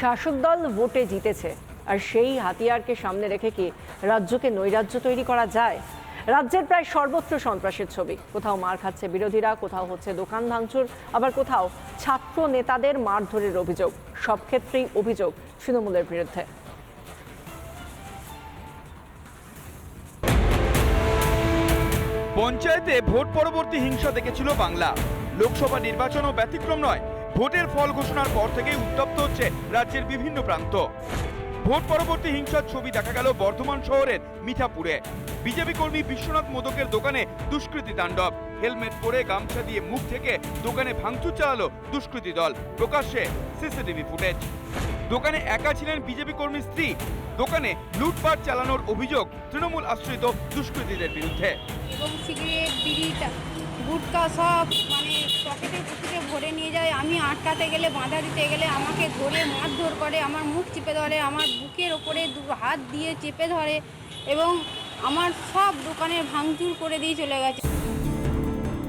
শাসক দল ভোটে জিতেছে। আর সেই হাতিয়ারকে সামনে রেখে কি রাজ্যকে নৈরাজ্য তৈরি করা যায়? রাজ্যের প্রায় সর্বত্র সন্ত্রাসের ছবি। কোথাও মার খাচ্ছে বিরোধীরা, কোথাও হচ্ছে দোকান ভাঙচুর, আবার কোথাও ছাত্র নেতাদের মারধরের অভিযোগ। সব ক্ষেত্রেই অভিযোগ তৃণমূলের বিরুদ্ধে। পঞ্চায়েতে ভোট পরবর্তী হিংসা দেখেছিল বাংলা। লোকসভা নির্বাচনও ব্যতিক্রম নয়। ভোটের ফল ঘোষণার পর থেকেই উত্তপ্ত হচ্ছে রাজ্যের বিভিন্ন প্রান্ত। ভোট পরবর্তী হিংসার ছবি দেখা গেল বর্ধমান শহরের মিঠাপুরে। বিজেপি কর্মী বিশ্বনাথ মোদকের দোকানে দুষ্কৃতী তাণ্ডব। হেলমেট পরে গামছা দিয়ে মুখ থেকে দোকানে ভাঙচুর চালালো দুষ্কৃতী দল। প্রকাশ্যে সিসিটিভি ফুটেজ। দোকানে একা ছিলেন বিজেপি কর্মীর স্ত্রী। দোকানে লুটপাট চালানোর অভিযোগ তৃণমূল আশ্রিত দুষ্কৃতীদের বিরুদ্ধে। এবং সিগারেট গুটকা সব মানে পকেটে পুকুরে ভরে নিয়ে যায়। আমি আটকাতে গেলে বাঁধা দিতে গেলে আমাকে ধরে মারধর করে আমার মুখ চেপে ধরে আমার বুকের ওপরে দু হাত দিয়ে চেপে ধরে এবং আমার সব দোকানের ভাঙচুর করে দিয়ে চলে গেছে।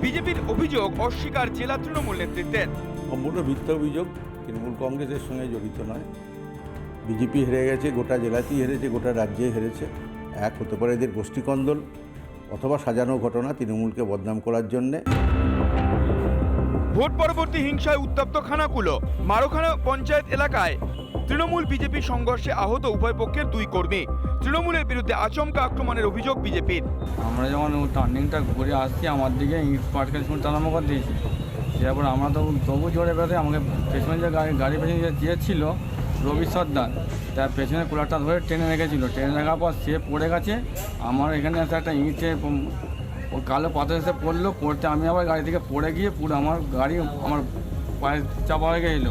বিজেপির অভিযোগ অস্বীকার জেলা তৃণমূল নেতৃত্বের। সম্পূর্ণ মিথ্যা অভিযোগ তৃণমূল কংগ্রেসের সঙ্গে জড়িত নয়। বিজেপি হেরে গেছে গোটা জেলাতেই হেরেছে গোটা রাজ্যে হেরেছে। এক হতে পারে এদের গোষ্ঠীকন্দল অথবা সাজানো ঘটনা তৃণমূলকে বদনাম করার জন্যে। ভোট পরবর্তী হিংসায় উত্তপ্ত খানাকুলো মারোখানা পঞ্চায়েত এলাকায়। তৃণমূল বিজেপি সংঘর্ষে আহত উভয় পক্ষের দুই কর্মী। তৃণমূলের বিরুদ্ধে আচমকা আক্রমণের অভিযোগ বিজেপির। আমরা যখন টার্নিংটা ঘুরে আসছি আমার দিকে ইট পাটকেল শুনে টানামো করে দিয়েছি। তারপর আমরা তো তবু জোরে বেরোতে আমাকে পেছনে যে গাড়ি গাড়ি পেছনে যে যে ছিল রবি সর্দার। তার পেছনে কুলারটা ধরে টেনে রেখেছিল। টেনে রাখার পর সে পড়ে গেছে। আমার এখানে এসে একটা ইঁটে ও কালো পাথর এসে পড়ল। পড়তে আমি আবার গাড়ি থেকে পড়ে গিয়ে পুরো আমার গাড়ি আমার পায়ে চাপা হয়ে গেছিল।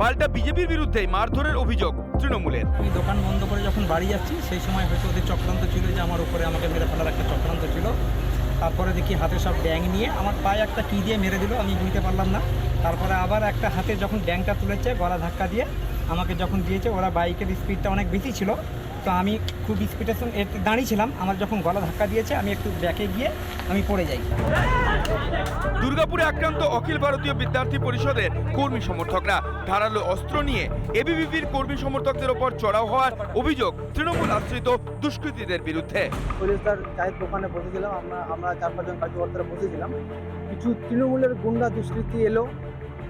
পাল্টা বিজেপির বিরুদ্ধে মারধরের অভিযোগ তৃণমূলের। আমি দোকান বন্ধ করে যখন বাড়ি যাচ্ছি সেই সময় হয়তো ওদের চক্রান্ত ছিল যে আমার উপরে আমাকে মেরে ফেলার একটা চক্রান্ত ছিল। তারপরে দেখি হাতে সব ব্যাং নিয়ে আমার পায়ে একটা কি দিয়ে মেরে দিল আমি বুঝতে পারলাম না। তারপরে আবার একটা হাতে যখন ব্যাংটা তুলেছে গলা ধাক্কা দিয়ে আমাকে যখন দিয়েছে ওরা বাইকের স্পিডটা অনেক বেশি ছিল। তো আমি খুব স্পিডে দাঁড়িয়েছিলাম আমার যখন গলা ধাক্কা দিয়েছে আমি একটু ব্যাকে গিয়ে আমি পড়ে যাই। দুর্গাপুরে আক্রান্ত অখিল ভারতীয় বিদ্যার্থী পরিষদের কর্মী সমর্থকরা ধারালো অস্ত্র নিয়ে এবিভিপির কর্মী সমর্থকদের ওপর চড়াও হওয়ার অভিযোগ তৃণমূল আশ্রিত দুষ্কৃতীদের বিরুদ্ধে। পরিষ্কার চায়ের দোকানে বসেছিলাম আমরা আমরা চার পাঁচজন কার্যকর্তারা বসেছিলাম। কিছু তৃণমূলের গুন্ডা দুষ্কৃতী এলো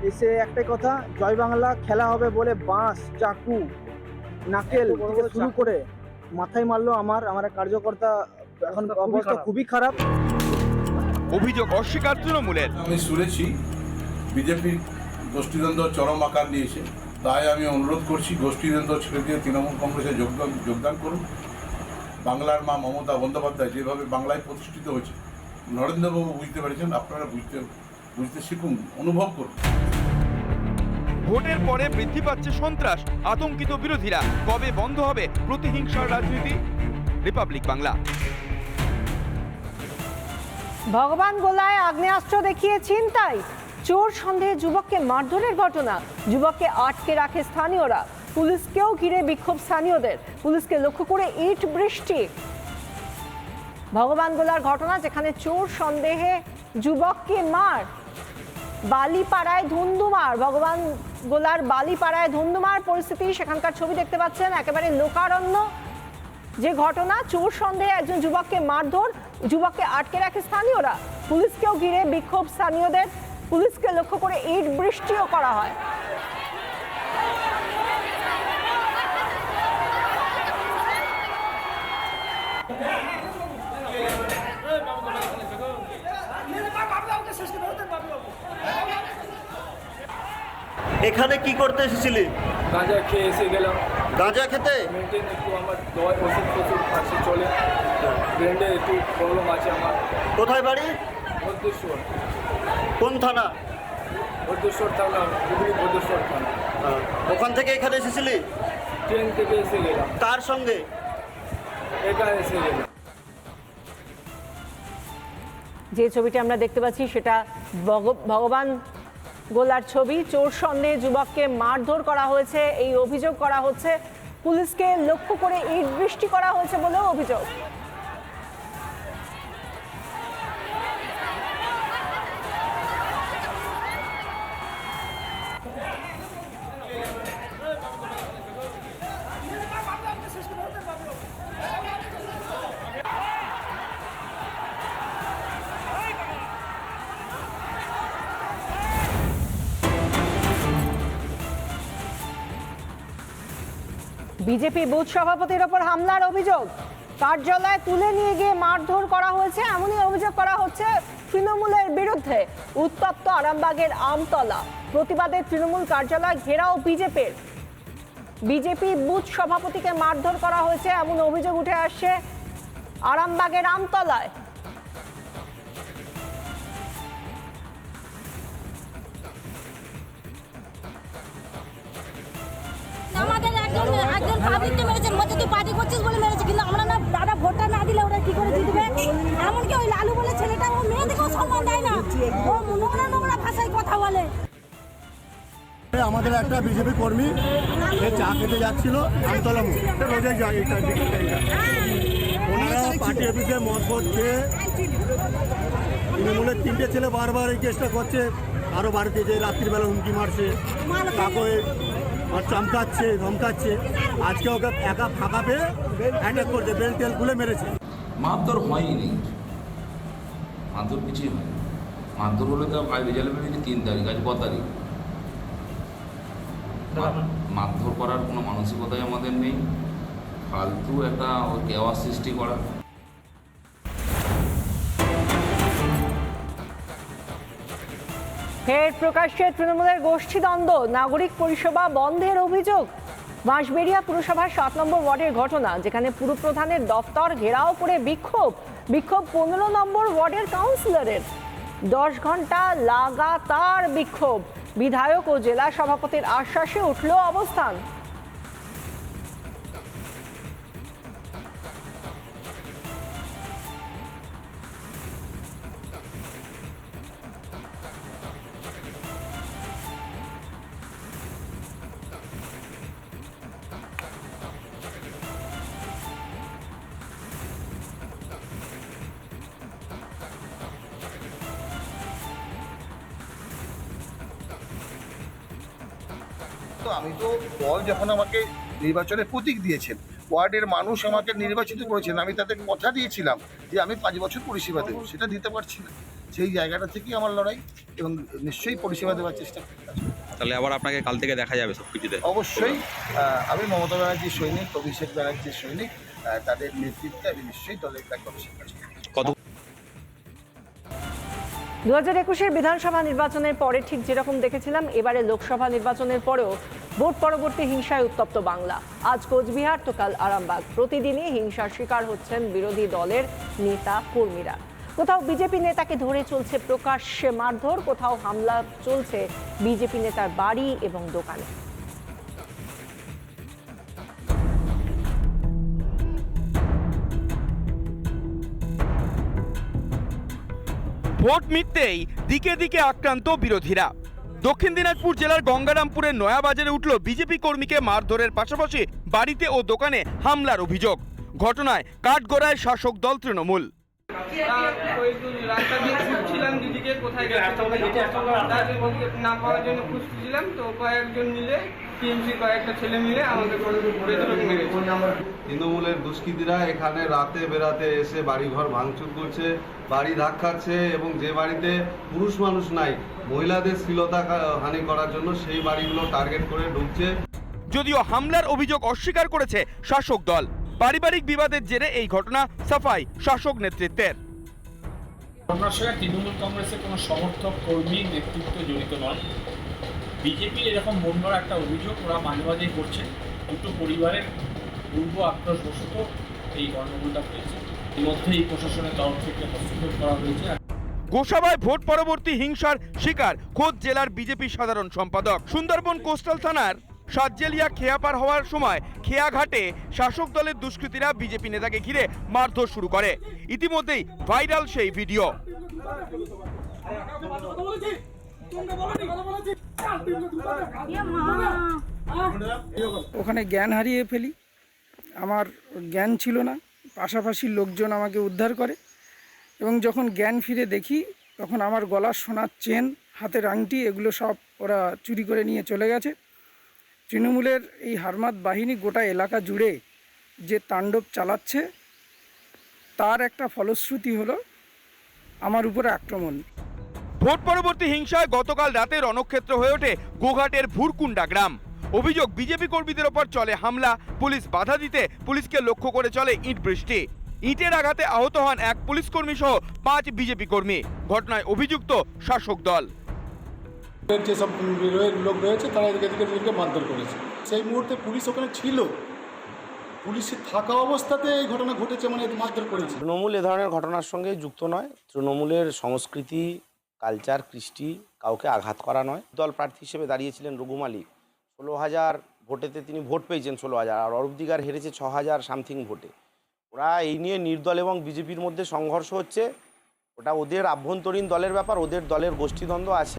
এসে একটাই কথা জয় বাংলা খেলা হবে বলে বাঁশ চাকু নাকেল থেকে শুরু করে মাথায় মারলো আমার আমার কার্যকর্তা এখন অবস্থা খুবই খারাপ। অভিযোগ অস্বীকার তৃণমূলের। আমি শুনেছি বিজেপির গোষ্ঠীদ্বন্দ্ব চরম আকার নিয়েছে তাই আমি অনুরোধ করছি গোষ্ঠীদ্বন্দ্ব ছেড়ে দিয়ে তৃণমূল কংগ্রেসে যোগদান যোগদান করুন। বাংলার মা মমতা বন্দ্যোপাধ্যায় যেভাবে বাংলায় প্রতিষ্ঠিত হয়েছে নরেন্দ্রবাবু বুঝতে পেরেছেন আপনারা বুঝতে বুঝতে শিখুন অনুভব করুন। ভোটের পরে বৃদ্ধি পাচ্ছে সন্ত্রাস আতঙ্কিত বিরোধীরা। কবে বন্ধ হবে প্রতিহিংসার রাজনীতি? রিপাবলিক বাংলা। ভগবান গোলায় আগ্নেয়াস্ত্র দেখিয়ে ছিনতাই। চোর সন্দেহে যুবককে মারধরের ঘটনা। যুবককে আটকে রাখে স্থানীয়রা। পুলিশকেও ঘিরে বিক্ষোভ স্থানীয়দের। পুলিশকে লক্ষ্য করে ইট বৃষ্টি। ভগবান গোলার ঘটনা যেখানে চোর সন্দেহে যুবককে মার। বালিপাড়ায় ধুন্দুমার, ভগবান গোলার বালিপাড়ায় ধুন্দুমার পরিস্থিতি। সেখানকার ছবি দেখতে পাচ্ছেন, একেবারে লোকারণ্য। যে ঘটনা, চোর সন্দেহে একজন যুবককে মারধর, যুবককে আটকে রাখে স্থানীয়রা। পুলিশকেও ঘিরে বিক্ষোভ স্থানীয়দের। পুলিশকে লক্ষ্য করে ইট বৃষ্টিও করা হয়। এখানে কি করতে এসেছিলি? গাঁজা খেয়ে এসে গেলাম। গাঁজা খেতে? মেনটেন একটু আমার দয় ওষুধ ফষুধ আছে চলে। ব্রেন্ডে একটু প্রবলেম আছে আমার। কোথায় বাড়ি? ভদ্রেশ্বর। কোন থানা? ভদ্রেশ্বর থানা হুগলি ভদ্রেশ্বর থানা। ওখান থেকে এখানে এসেছিলি? ট্রেন থেকে এসে গেলাম। কার সঙ্গে? একা এসে গেলাম। যে ছবিটি আমরা দেখতে পাচ্ছি সেটা ভগ- ভগবান গোলার ছবি, চোর সন্দেহে যুবককে মারধর করা হয়েছে। এই অভিযোগ করা হচ্ছে, পুলিশকে লক্ষ্য করে ইট বৃষ্টি করা হয়েছে বলেও অভিযোগ। বিজেপি বুথ সভাপতির ওপর হামলার অভিযোগ। কার্যালয়ে তুলে নিয়ে গিয়ে মারধর করা হয়েছে, এমনই অভিযোগ করা হচ্ছে তৃণমূলের বিরুদ্ধে। উত্তপ্ত আরামবাগের আমতলা। প্রতিবাদে তৃণমূল কার্যালয় ঘেরাও বিজেপির। বিজেপি বুথ সভাপতিকে মারধর করা হয়েছে, এমন অভিযোগ উঠে আসছে আরামবাগের আমতলায়। আমাদের একজন একজন পাবলিককে মেরেছে বলছে তুই পার্টি করছিস বলে মেরেছে কিন্তু আমরা না দাদা ভোটটা না দিলে ওরা কি করে জিতবে? এমনকি ওই লালু বলে ছেলেটা ও মেয়েদেরকেও সম্মান দেয় না। ও নোংরা নোংরা ভাষায় কথা বলে। আমাদের একটা বিজেপি কর্মী সে চা খেতে যাচ্ছিল আমতলা মোড়। এটা যায়। ওনারা পার্টি অফিসে মত ফত খেয়ে তৃণমূলের তিনটে ছেলে বারবার এই চেষ্টা করছে। আরও বাড়িতে যে রাত্রিবেলা হুমকি মারছে তাকে আর চমকাচ্ছে ধমকাচ্ছে। আজকে ওকে একা ফাঁকা পেয়ে অ্যাটাক করছে বেল টেল খুলে মেরেছে। মারধর হয়নি। মারধর কিছুই হয় মারধর হলে তো আজ রেজাল্ট বেরিয়েছে তিন তারিখ আজ ক তারিখ? মারধর করার কোনো মানসিকতাই আমাদের নেই। ফালতু একটা ওই কেওয়ার সৃষ্টি করা। ফের প্রকাশ্যে তৃণমূলের গোষ্ঠীদ্বন্দ্ব, নাগরিক পরিষেবা বন্ধের অভিযোগ। বাঁশবেড়িয়া পুরসভার সাত নম্বর ওয়ার্ডের ঘটনা, যেখানে পুরপ্রধানের দফতর ঘেরাও করে বিক্ষোভ। বিক্ষোভ পনেরো নম্বর ওয়ার্ডের কাউন্সিলরের। দশ ঘণ্টা লাগাতার বিক্ষোভ। বিধায়ক ও জেলা সভাপতির আশ্বাসে উঠল অবস্থান। তো আমি তো দল যখন আমাকে নির্বাচনে প্রতীক দিয়েছেন ওয়ার্ডের মানুষ আমাকে নির্বাচিত করেছেন আমি তাদের কথা দিয়েছিলাম যে আমি পাঁচ বছর পরিষেবা দেবো সেটা দিতে পারছি না। সেই জায়গাটা থেকেই আমার লড়াই এবং নিশ্চয়ই পরিষেবা দেওয়ার চেষ্টা তাহলে আবার আপনাকে কাল থেকে দেখা যাবে সব কিছুতে অবশ্যই আমি মমতা ব্যানার্জির সৈনিক অভিষেক ব্যানার্জির সৈনিক তাদের নেতৃত্বে আমি নিশ্চয়ই দলের কাজ করব। দু হাজার একুশের বিধানসভা নির্বাচনের পরে ঠিক যেরকম দেখেছিলাম এবারে লোকসভা নির্বাচনের পরেও ভোট পরবর্তী হিংসায় উত্তপ্ত বাংলা। আজ কোচবিহার তো কাল আরামবাগ। প্রতিদিনই হিংসার শিকার হচ্ছেন বিরোধী দলের নেতা কর্মীরা। কোথাও বিজেপি নেতাকে ধরে চলছে প্রকাশ্যে মারধর, কোথাও হামলা চলছে বিজেপি নেতার বাড়ি এবং দোকানে। ভোট মিটতেই দিকে দিকে আক্রান্ত বিরোধীরা। দক্ষিণ দিনাজপুর জেলার গঙ্গারামপুরের নয়াবাজারে উঠল বিজেপি কর্মীকে মারধরের পাশাপাশি বাড়িতে ও দোকানে হামলার অভিযোগ। ঘটনায় কাঠগড়ায় শাসক দল তৃণমূল। তৃণমূলের দুষ্কৃতীরা এখানে রাতে বেড়াতে এসে বাড়িঘর ভাঙচুর করছে, বাড়ি ধাক্কাচ্ছে এবং যে বাড়িতে পুরুষ মানুষ নাই, মহিলাদের শ্লীলতা হানি করার জন্য সেই বাড়িগুলো টার্গেট করে ঢুকছে। যদিও হামলার অভিযোগ অস্বীকার করেছে শাসক দল। পারিবারিক বিবাদের জেরে এই ঘটনা সাফাই শাসক নেতৃত্বের। ঘটনার সঙ্গে তৃণমূল কংগ্রেসের কোনো সমর্থক কর্মী নেতৃত্ব জড়িত নয় এরকম একটা অভিযোগ ওরা মাঝে মাঝেই করছে। দুটো পরিবারের পূর্ব আক্রোশবশত এই গণ্ডগোলটা হয়েছে। ইতিমধ্যেই প্রশাসনের তরফ থেকে হস্তক্ষেপ করা হয়েছে। গোসাবায় ভোট পরবর্তী হিংসার শিকার খোদ জেলার বিজেপি সাধারণ সম্পাদক। সুন্দরবন কোস্টাল থানার সাতজেলিয়া খেয়াপার হওয়ার সময় খেয়াঘাটে শাসক দলের দুষ্কৃতীরা বিজেপি নেতাকে ঘিরে মারধর শুরু করে। ইতিমধ্যেই ভাইরাল সেই ভিডিও। ওখানে জ্ঞান হারিয়ে ফেলি। আমার জ্ঞান ছিল না, পাশাপাশি লোকজন আমাকে উদ্ধার করে এবং যখন জ্ঞান ফিরে দেখি, তখন আমার গলার সোনার চেন, হাতের আংটি, এগুলো সব ওরা চুরি করে নিয়ে চলে গেছে। তৃণমূলের এই হারমাত বাহিনী গোটা এলাকা জুড়ে যে তাণ্ডব চালাচ্ছে, তার একটা ফলশ্রুতি হলো আমার উপরে আক্রমণ। ভোট পরবর্তী হিংসায় গতকাল রাতে রণক্ষেত্র হয়ে ওঠে গোঘাটের ভুরকুন্ডা গ্রাম। অভিযোগ, বিজেপি কর্মীদের ওপর চলে হামলা, পুলিশ বাধা দিতে পুলিশকে লক্ষ্য করে চলে ইট বৃষ্টি। ইটের আঘাতে আহত হন এক পুলিশ কর্মী সহ পাঁচ বিজেপি কর্মী। ঘটনায় অভিযুক্ত শাসক দল। যেসব লোক রয়েছে, তারা এদিকে এদিকে এদিকে মারধর করেছে। সেই মুহূর্তে পুলিশ ওখানে ছিল। পুলিশের থাকা অবস্থাতে এই ঘটনা ঘটেছে মানে মারধর করেছে। তৃণমূল এ ধরনের ঘটনার সঙ্গে যুক্ত নয়। তৃণমূলের সংস্কৃতি, কালচার, কৃষ্টি কাউকে আঘাত করা নয়। দল প্রার্থী হিসেবে দাঁড়িয়েছিলেন রঘু মালিক ষোলো হাজার ভোটেতে তিনি ভোট পেয়েছেন ষোলো হাজার, আর অরূপ দিগার হেরেছে ছ হাজার সামথিং ভোটে। ওরা এই নিয়ে নির্দল এবং বিজেপির মধ্যে সংঘর্ষ হচ্ছে। ওটা ওদের আভ্যন্তরীণ দলের ব্যাপার, ওদের দলের গোষ্ঠীদ্বন্দ্ব আছে।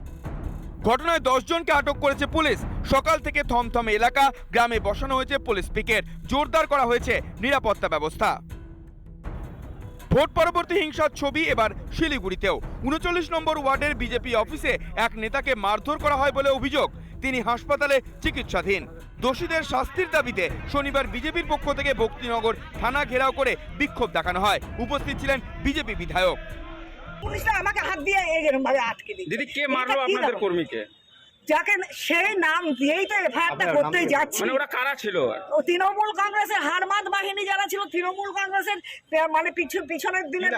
ঘটনায় দশ জনকে আটক করেছে পুলিশ। সকাল থেকে থমথমে এলাকা, গ্রামে বসানো হয়েছে পুলিশ পিকেট। জোরদার করা হয়েছে নিরাপত্তা ব্যবস্থা। ভোট পরবর্তী হিংসার ছবি এবার শিলিগুড়িতেও। উনচল্লিশ নম্বর ওয়ার্ডের বিজেপি অফিসে এক নেতাকে মারধর করা হয় বলে অভিযোগ। তিনি হাসপাতালে চিকিৎসাধীন। দোষীদের শাস্তির দাবিতে শনিবার বিজেপির পক্ষ থেকে ভক্তিনগর থানা ঘেরাও করে বিক্ষোভ দেখানো হয়। উপস্থিত ছিলেন বিজেপি বিধায়ক। পুলিশরা আমাকে হাত দিয়ে এরকম ভাবে আটকে দিদি কে মারলো আপনাদের কর্মীকে? যাকে সেই নাম দিয়েই তো এফআইআরটা করতে যাচ্ছি। মানে ওরা কারা ছিল? ও তৃণমূল কংগ্রেসের হারমাদ বাহিনী যারা ছিল তৃণমূল কংগ্রেসের মানে পিছু পিছনের দিনের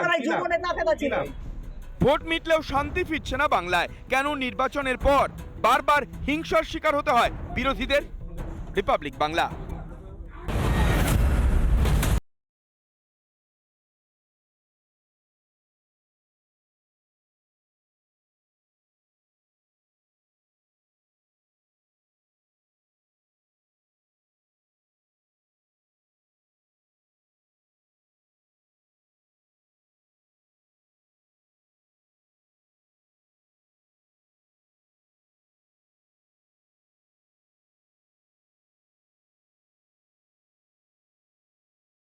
ফেতা ছিল। ভোট মিটলেও শান্তি ফিরছে না বাংলায়। কেন নির্বাচনের পর বারবার হিংসার শিকার হতে হয় বিরোধীদের? রিপাবলিক বাংলা।